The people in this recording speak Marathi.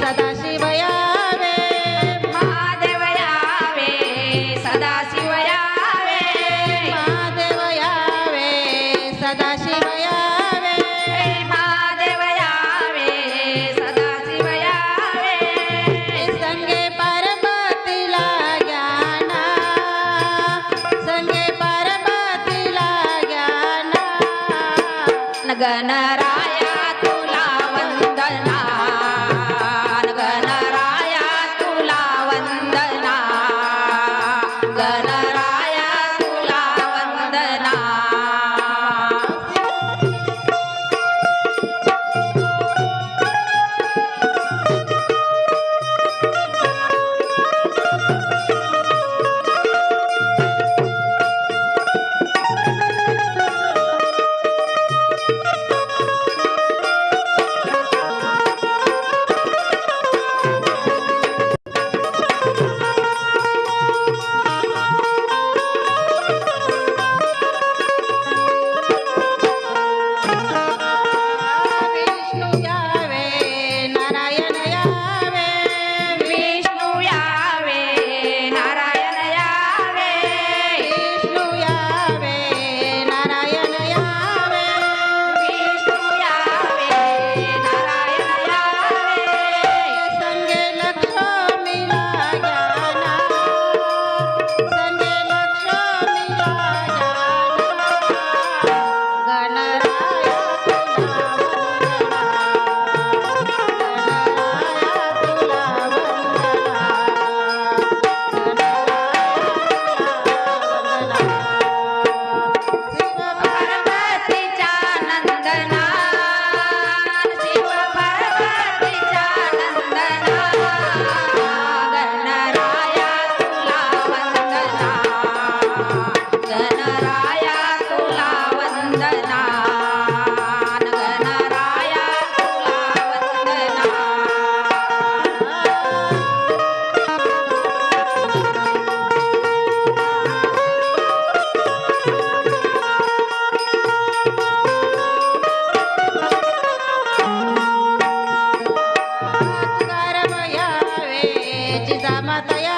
सदा शिवयावे यावे सदा शिवायावे यावे सदा शिवाय महादेवयावे सदा यावे संगे पार्मतला ग्ञाना संे पार्मत ग्ञाना गणराय தயா